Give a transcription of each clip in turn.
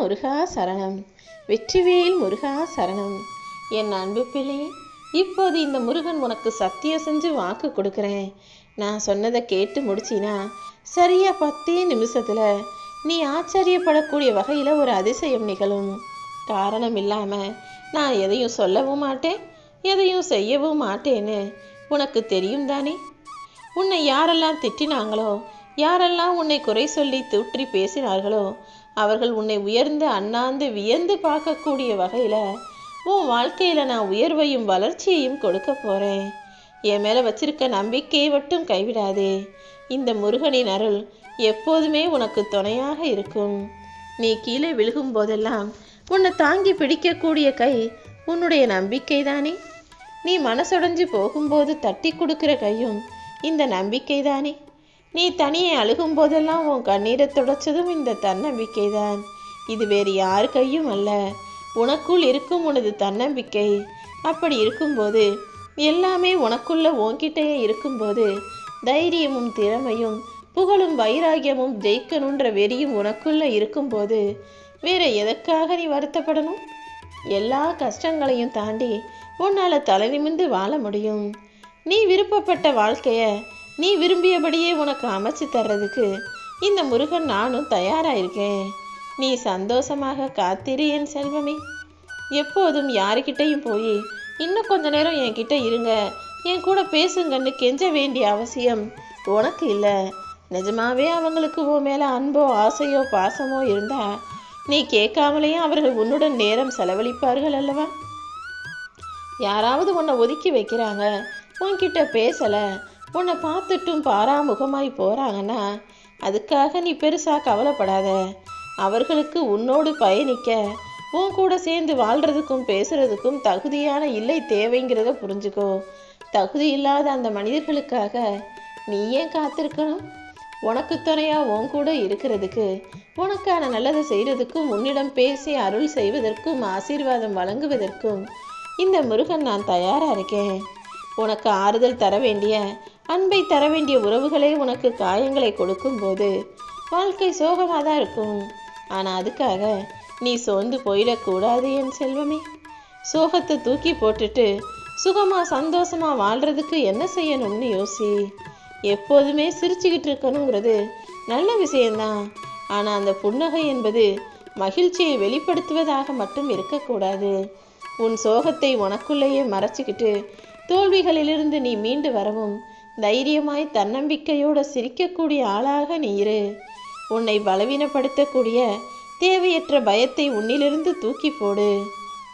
முருகா சரணம். வெற்றிவேல் முருகா சரணம். என் அன்பு பிள்ளை இப்போது இந்த முருகன் உனக்கு சத்தியம் செஞ்சு வாக்கு கொடுக்குறேன். நான் சொன்னதை கேட்டு முடிச்சினா சரியா பத்தே நிமிஷத்துல நீ ஆச்சரியப்படக்கூடிய வகையில் ஒரு அதிசயம் நிகழும். காரணம் இல்லாமல் நான் எதையும் சொல்லவும் மாட்டேன் எதையும் செய்யவும் மாட்டேன்னு உனக்கு தெரியும் தானே? உன்னை யாரெல்லாம் திட்டினாங்களோ யாரெல்லாம் உன்னை குறை சொல்லி தூற்றி பேசினார்களோ அவர்கள் உன்னை உயர்ந்து அண்ணாந்து வியந்து பார்க்கக்கூடிய வகையில் உன் வாழ்க்கையில் நான் உயர்வையும் வளர்ச்சியையும் கொடுக்க போகிறேன் என் மேலே வச்சிருக்க நம்பிக்கையை மட்டும் கைவிடாதே. இந்த முருகனின் அருள் எப்போதுமே உனக்கு துணையாக இருக்கும். நீ கீழே விழுகும் போதெல்லாம் உன்னை தாங்கி பிடிக்கக்கூடிய கை உன்னுடைய நம்பிக்கை தானே நீ மனசுடைஞ்சு போகும்போது தட்டி கொடுக்குற கையும் இந்த நம்பிக்கை தானே நீ தனியே அழுகும் போதெல்லாம் உன் கண்ணீரை துடைச்சதும் இந்த தன்னம்பிக்கை தான் இது வேறு யார் கையும் அல்ல. உனக்குள் இருக்கும் உனது தன்னம்பிக்கை. அப்படி இருக்கும்போது எல்லாமே உனக்குள்ள உன்கிட்டயே இருக்கும்போது தைரியமும் திறமையும் புகழும் வைராகியமும் ஜெயிக்கணுன்ற வெறியும் உனக்குள்ள இருக்கும்போது வேற எதற்காக நீ வருத்தப்படணும்? எல்லா கஷ்டங்களையும் தாண்டி உன்னால் தலை நிமிந்து வாழ முடியும். நீ விருப்பப்பட்ட வாழ்க்கையை நீ விரும்பியபடியே உனக்கு அமைச்சு தர்றதுக்கு இந்த முருகன் நானும் தயாரா இருக்கேன் நீ சந்தோஷமாக காத்திரு என் செல்வமே. எப்போதும் யாருக்கிட்டையும் போய் இன்னும் கொஞ்ச நேரம் என்கிட்ட இருங்க. என் கூட பேசுங்கன்னு கெஞ்ச வேண்டிய அவசியம் உனக்கு இல்லை. நிஜமாவே அவங்களுக்கு உன் மேலே அன்போ ஆசையோ பாசமோ இருந்தா நீ கேட்காமலேயே அவர்கள் உன்னுடன் நேரம் செலவழிப்பார்கள் அல்லவா? யாராவது உன்னை ஒதுக்கி வைக்கிறாங்க. உன்கிட்ட பேசலை. உன்னை பார்த்துட்டும் பாராமுகமாய் போகிறாங்கன்னா அதுக்காக நீ பெருசாக கவலைப்படாத. அவர்களுக்கு உன்னோடு பயணிக்க உன் கூட சேர்ந்து வாழ்கிறதுக்கும் பேசுகிறதுக்கும் தகுதியான இல்லை தேவைங்கிறத புரிஞ்சுக்கோ. தகுதி இல்லாத அந்த மனிதர்களுக்காக நீ ஏன் காத்திருக்கணும்? உனக்கு துணையாக உன் கூட இருக்கிறதுக்கு உனக்கான நல்லதை செய்கிறதுக்கும் உன்னிடம் பேசி அருள் செய்வதற்கும் ஆசீர்வாதம் வழங்குவதற்கும் இந்த முருகன் நான் தயாராக இருக்கேன். உனக்கு ஆறுதல் தர வேண்டிய அன்பை தர வேண்டிய உறவுகளே உனக்கு காயங்களை கொடுக்கும்போது வாழ்க்கை சோகமாக தான் இருக்கும். ஆனால் அதுக்காக நீ சோர்ந்து போயிடக்கூடாது என் செல்வமே. சோகத்தை தூக்கி போட்டுட்டு சுகமாக சந்தோஷமாக வாழ்கிறதுக்கு என்ன செய்யணும்னு யோசி. எப்போதுமே சிரிச்சுக்கிட்டு இருக்கணுங்கிறது நல்ல விஷயம்தான். ஆனால் அந்த புன்னகை என்பது மகிழ்ச்சியை வெளிப்படுத்துவதாக மட்டும் இருக்கக்கூடாது. உன் சோகத்தை உனக்குள்ளேயே மறைச்சிக்கிட்டு தோல்விகளிலிருந்து நீ மீண்டு வரவும் தைரியமாய் தன்னம்பிக்கையோடு சிரிக்கக்கூடிய ஆளாக நீ இரு. உன்னை பலவீனப்படுத்தக்கூடிய தேவையற்ற பயத்தை உன்னிலிருந்து தூக்கி போடு.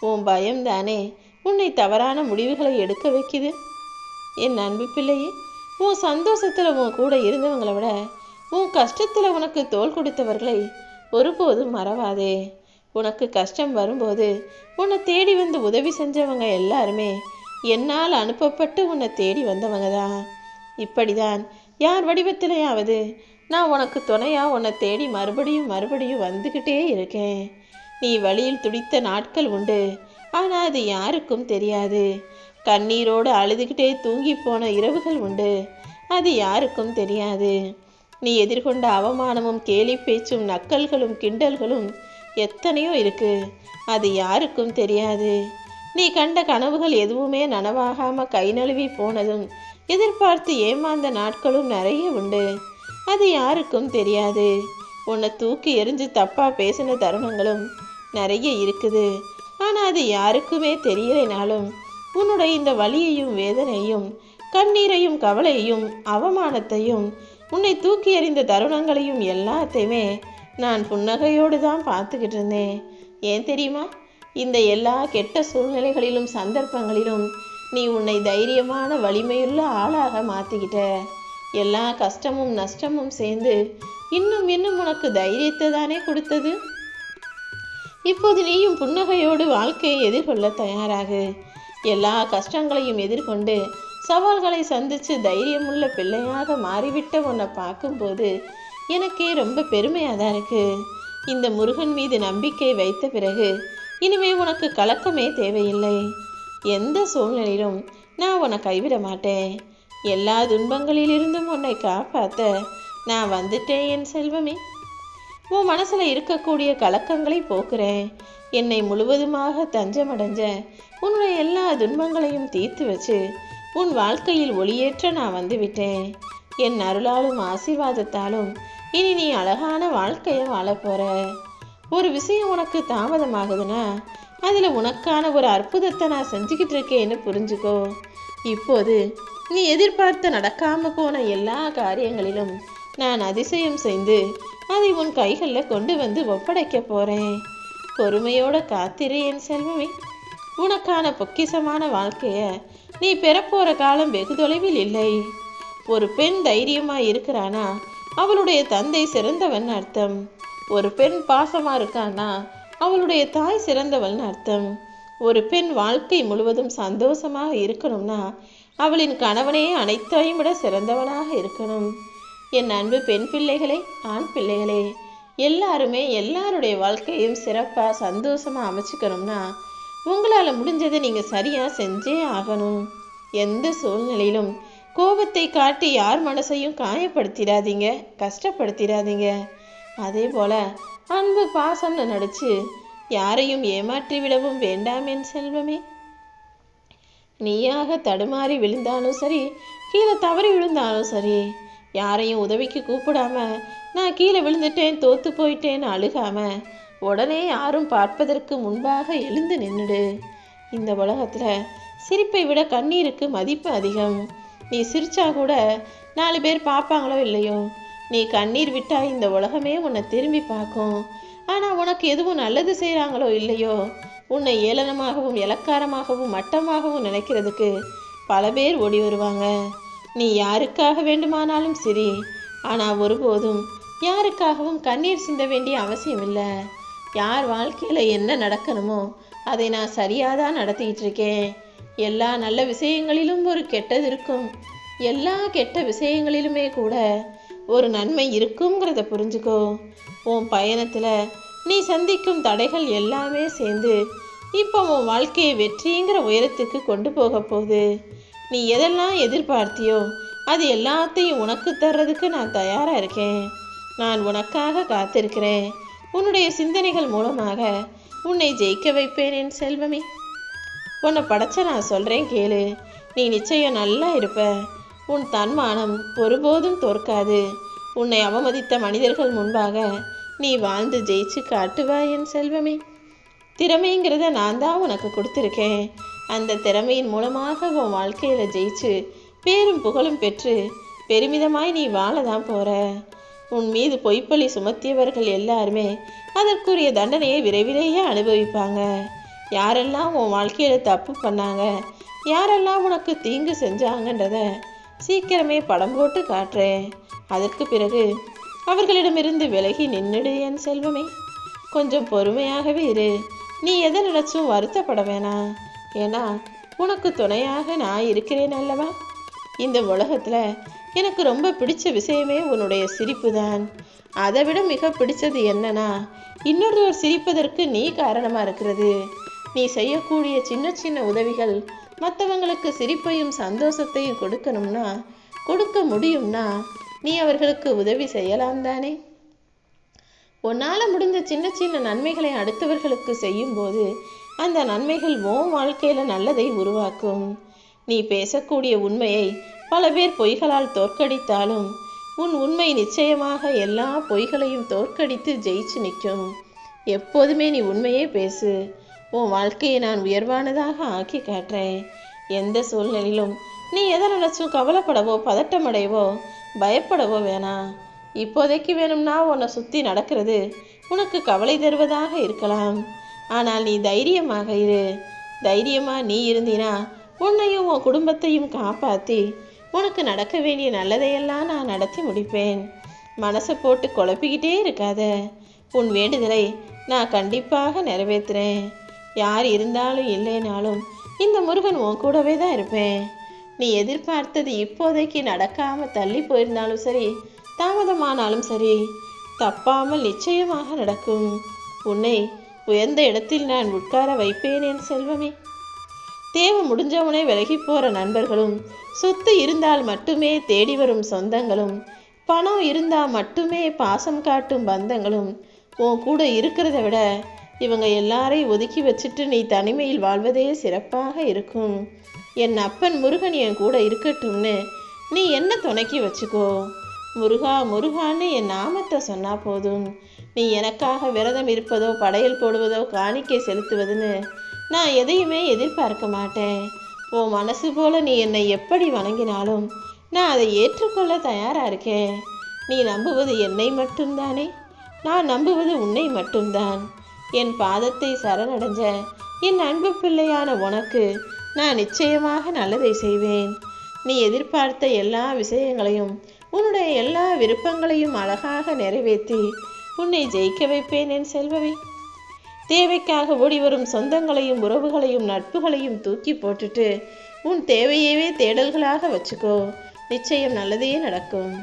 உன் பயம்தானே உன்னை தவறான முடிவுகளை எடுக்க வைக்குது. என் அன்பு பிள்ளையே உன் சந்தோஷத்தில் உன் கூட இருந்தவங்களை விட உன் கஷ்டத்தில் உனக்கு தோல் கொடுத்தவர்களை ஒருபோதும் மறவாதே. உனக்கு கஷ்டம் வரும்போது உன்னை தேடி வந்து உதவி செஞ்சவங்க எல்லாருமே என்னால் அனுப்பப்பட்டு உன்னை தேடி வந்தவங்க தான் இப்படிதான். யார் வடிவத்திலேயாவது நான் உனக்கு துணையாக உன்னை தேடி மறுபடியும் மறுபடியும் வந்துக்கிட்டே இருக்கேன். நீ வழியில் துடித்த நாட்கள் உண்டு. ஆனால் அது யாருக்கும் தெரியாது. கண்ணீரோடு அழுதுகிட்டே தூங்கி போன இரவுகள் உண்டு. அது யாருக்கும் தெரியாது. நீ எதிர்கொண்ட அவமானமும் கேலி பேச்சும் நக்கல்களும் கிண்டல்களும் எத்தனையோ இருக்கு. அது யாருக்கும் தெரியாது. நீ கண்ட கனவுகள் எதுவுமே நனவாகாம கை நழுவி போனதும் எதிர்பார்த்து ஏமாந்த நாட்களும் நிறைய உண்டு. அது யாருக்கும் தெரியாது. உன்னை தூக்கி எரிஞ்சு தப்பா பேசின தருணங்களும் நிறைய இருக்குது. ஆனா அது யாருக்குமே தெரியலைனாலும் உன்னுடைய இந்த வலியையும் வேதனையும் கண்ணீரையும் கவலையையும் அவமானத்தையும் உன்னை தூக்கி எறிந்த தருணங்களையும் எல்லாத்தையுமே நான் புன்னகையோடு தான் பார்த்துக்கிட்டு இருந்தேன். ஏன் தெரியுமா? இந்த எல்லா கெட்ட சூழ்நிலைகளிலும் சந்தர்ப்பங்களிலும் நீ உன்னை தைரியமான வலிமையுள்ள ஆளாக மாற்றிக்கிட்ட எல்லா கஷ்டமும் நஷ்டமும் சேர்ந்து இன்னும் இன்னும் உனக்கு தைரியத்தை தானே கொடுத்தது? இப்போது நீயும் புன்னகையோடு வாழ்க்கையை எதிர்கொள்ள தயாராகு. எல்லா கஷ்டங்களையும் எதிர்கொண்டு சவால்களை சந்தித்து தைரியமுள்ள பிள்ளையாக மாறிவிட்ட உன்னை பார்க்கும்போது எனக்கே ரொம்ப பெருமையாக தான் இருக்கு. இந்த முருகன் மீது நம்பிக்கை வைத்த பிறகு இனிமே உனக்கு கலக்கமே தேவையில்லை. எந்த சூழ்நிலையிலும் நான் உன்னை கைவிட மாட்டேன். எல்லா துன்பங்களிலிருந்தும் உன்னை காப்பாற்ற நான் வந்துட்டேன் என் செல்வமே. உன் மனசுல இருக்கக்கூடிய கலக்கங்களை போக்குறேன். என்னை முழுவதுமாக தஞ்சமடைஞ்ச உன்னுடைய எல்லா துன்பங்களையும் தீர்த்து வச்சு உன் வாழ்க்கையில் ஒளியேற்ற நான் வந்துவிட்டேன். என் அருளாலும் ஆசீர்வாதத்தாலும் இனி நீ அழகான வாழ்க்கையை வாழப் ஒரு விஷயம் உனக்கு தாமதமாகுதுன்னா அதில் உனக்கான ஒரு அற்புதத்தை நான் செஞ்சுக்கிட்டு இருக்கேன்னு புரிஞ்சுக்கோ. இப்போது நீ எதிர்பார்த்து நடக்காம போன எல்லா காரியங்களிலும் நான் அதிசயம் செய்து அதை உன் கைகளில் கொண்டு வந்து ஒப்படைக்க போகிறேன் பொறுமையோட காத்திரு என் செல்வமே. உனக்கான பொக்கிசமான வாழ்க்கையை நீ பெறப்போகிற காலம் வெகு தொலைவில் இல்லை. ஒரு பெண் தைரியமாக இருக்கிறானா அவளுடைய தந்தை சிறந்தவன் அர்த்தம். ஒரு பெண் பாசமாக இருக்கான்னா அவளுடைய தாய் சிறந்தவள்னு அர்த்தம். ஒரு பெண் வாழ்க்கை முழுவதும் சந்தோஷமாக இருக்கணும்னா அவளின் கணவனே அனைத்தையும் விட சிறந்தவனாக இருக்கணும். என் அன்பு பெண் பிள்ளைகளே ஆண் பிள்ளைகளே எல்லாருமே எல்லாருடைய வாழ்க்கையும் சிறப்பாக சந்தோஷமாக அமைச்சுக்கணும்னா உங்களால் முடிஞ்சதை நீங்கள் சரியாக செஞ்சே ஆகணும். எந்த சூழ்நிலையிலும் கோபத்தை காட்டி யார் மனசையும் காயப்படுத்திடாதீங்க கஷ்டப்படுத்திடாதீங்க. அதே போல் அன்பு பாசம்னு நடிச்சு யாரையும் ஏமாற்றி விடவும் வேண்டாம் என் செல்வமே. நீயாக தடுமாறி விழுந்தாலும் சரி கீழே தவறி விழுந்தாலும் சரி யாரையும் உதவிக்கு கூப்பிடாம நான் கீழே விழுந்துட்டேன் தோத்து போயிட்டேன்னு அழுகாம உடனே யாரும் பார்ப்பதற்கு முன்பாக எழுந்து நின்றுடு இந்த உலகத்துல சிரிப்பை விட கண்ணீருக்கு மதிப்பு அதிகம். நீ சிரிச்சா கூட நாலு பேர் பார்ப்பாங்களோ இல்லையோ? நீ கண்ணீர் விட்டால் இந்த உலகமே உன்னை திரும்பி பார்க்கும். ஆனால் உனக்கு எதுவும் நல்லது செய்கிறாங்களோ இல்லையோ? உன்னை ஏளனமாகவும் இலக்காரமாகவும் மட்டமாகவும் நினைக்கிறதுக்கு பல பேர் ஓடி வருவாங்க. நீ யாருக்காக வேண்டுமானாலும் சரி ஆனால் ஒருபோதும் யாருக்காகவும் கண்ணீர் சிந்த வேண்டிய அவசியம் இல்லை. யார் வாழ்க்கையில் என்ன நடக்கணுமோ அதை நான் சரியாக தான் நடத்திக்கிட்டு இருக்கேன். எல்லா நல்ல விஷயங்களிலும் ஒரு கெட்டது இருக்கும். எல்லா கெட்ட விஷயங்களிலுமே கூட ஒரு நன்மை இருக்குங்கிறத புரிஞ்சுக்கோ. உன் பயணத்தில் நீ சந்திக்கும் தடைகள் எல்லாமே சேர்ந்து இப்போ உன் வாழ்க்கையை வெற்றிங்கிற உயரத்துக்கு கொண்டு போக போகுது. நீ எதெல்லாம் எதிர்பார்த்தியோ அது எல்லாத்தையும் உனக்கு தர்றதுக்கு நான் தயாராக இருக்கேன். நான் உனக்காக காத்திருக்கிறேன். உன்னுடைய சிந்தனைகள் மூலமாக உன்னை ஜெயிக்க வைப்பேன் என் செல்வமே. உன்னை படைச்ச நான் சொல்கிறேன் கேளு. நீ நிச்சயம் நல்லா இருப்ப. உன் தன்மானம் ஒருபோதும் தோற்காது. உன்னை அவமதித்த மனிதர்கள் முன்பாக நீ வாழ்ந்து ஜெயிச்சு காட்டுவாய் என் செல்வமே. திறமைங்கிறத நான் தான் உனக்கு கொடுத்துருக்கேன். அந்த திறமையின் மூலமாக உன் வாழ்க்கையில் ஜெயிச்சு பேரும் புகழும் பெற்று பெருமிதமாய் நீ வாழ தான் போற. உன் மீது பொய்ப்பழி சுமத்தியவர்கள் எல்லாருமே அதற்குரிய தண்டனையை விரைவிலேயே அனுபவிப்பாங்க. யாரெல்லாம் உன் வாழ்க்கையில் தப்பு பண்ணாங்க யாரெல்லாம் உனக்கு தீங்கு செஞ்சாங்கன்றத சீக்கிரமே படம் போட்டு காட்டுறேன். அதற்கு பிறகு அவர்களிடமிருந்து விலகி நின்றுடு என் செல்வமே. கொஞ்சம் பொறுமையாகவே இரு. நீ எதை நினைச்சும் வருத்தப்பட வேணாம் ஏன்னா உனக்கு துணையாக நான் இருக்கிறேன் அல்லவா? இந்த உலகத்தில் எனக்கு ரொம்ப பிடிச்ச விஷயமே உன்னுடைய சிரிப்பு தான் அதை விட மிக பிடிச்சது என்னன்னா இன்னொருவர் சிரிப்பதற்கு நீ காரணமாக இருக்கிறது. நீ செய்யக்கூடிய சின்ன சின்ன உதவிகள் மற்றவங்களுக்கு சிரிப்பையும் சந்தோஷத்தையும் கொடுக்கணும்னா கொடுக்க முடியும்னா நீ அவர்களுக்கு உதவி செய்யலாம் தானே? உன்னால் முடிஞ்ச சின்ன சின்ன நன்மைகளை அடுத்தவர்களுக்கு செய்யும்போது அந்த நன்மைகள் உன் வாழ்க்கையில் நல்லதை உருவாக்கும். நீ பேசக்கூடிய உண்மையை பல பேர் பொய்களால் தோற்கடித்தாலும் உன் உண்மை நிச்சயமாக எல்லா பொய்களையும் தோற்கடித்து ஜெயிச்சு நிற்கும். எப்போதுமே நீ உண்மையே பேசு. உன் வாழ்க்கையை நான் உயர்வானதாக ஆக்கி காட்டுறேன். எந்த சூழ்நிலையிலும் நீ எதை நினைச்சும் கவலைப்படவோ பதட்டமடையவோ பயப்படவோ வேணாம் இப்போதைக்கு வேணும்னா உன்னை சுற்றி நடக்கிறது. உனக்கு கவலை தருவதாக இருக்கலாம். ஆனால் நீ தைரியமாக இரு. தைரியமாக நீ இருந்தினா உன்னையும் உன் குடும்பத்தையும் காப்பாற்றி உனக்கு நடக்க வேண்டிய நல்லதையெல்லாம் நான் நடத்தி முடிப்பேன். மனசை போட்டு குழப்பிக்கிட்டே இருக்காத. உன் வேண்டுதலை நான் கண்டிப்பாக நிறைவேற்றுறேன். யார் இருந்தாலும் இல்லைனாலும் இந்த முருகன் உன் கூடவே தான் இருப்பேன். நீ எதிர்பார்த்தது இப்போதைக்கு நடக்காம தள்ளி போயிருந்தாலும் சரி தாமதமானாலும் சரி தப்பாமல் நிச்சயமாக நடக்கும். உன்னை உயர்ந்த இடத்தில் நான் உட்கார வைப்பேன் என் செல்வமே. தேவை முடிஞ்சவனே விலகி போற நண்பர்களும் சொத்து இருந்தால் மட்டுமே தேடி வரும் சொந்தங்களும் பணம் இருந்தால் மட்டுமே பாசம் காட்டும் பந்தங்களும் உன் கூட இருக்கிறத விட இவங்க எல்லாரையும் ஒதுக்கி வச்சுட்டு நீ தனிமையில் வாழ்வதே சிறப்பாக இருக்கும். என் அப்பன் முருகன் என் கூட இருக்கட்டும்னு நீ என்ன துணைக்கி வச்சுக்கோ? முருகா முருகான்னு என் நாமத்தை சொன்னா போதும். நீ எனக்காக விரதம் இருப்பதோ படையல் போடுவதோ காணிக்கை செலுத்துவதுன்னு நான் எதையுமே எதிர்பார்க்க மாட்டேன். உன் மனசு போல நீ என்னை எப்படி வணங்கினாலும் நான் அதை ஏற்றுக்கொள்ள தயாரா இருக்கேன். நீ நம்புவது என்னை மட்டும்தானே? நான் நம்புவது உன்னை மட்டும்தான். என் பாதத்தை சரணடைஞ்ச என் அன்பு பிள்ளையான உனக்கு நான் நிச்சயமாக நல்லதை செய்வேன். நீ எதிர்பார்த்த எல்லா விஷயங்களையும் உன்னுடைய எல்லா விருப்பங்களையும் அழகாக நிறைவேற்றி உன்னை ஜெயிக்க வைப்பேன் என் செல்வவே தேவைக்காக ஓடி வரும் சொந்தங்களையும் உறவுகளையும் நட்புகளையும் தூக்கி போட்டுட்டு உன் தேவையவே தேடல்களாக வச்சுக்கோ. நிச்சயம் நல்லதே நடக்கும்.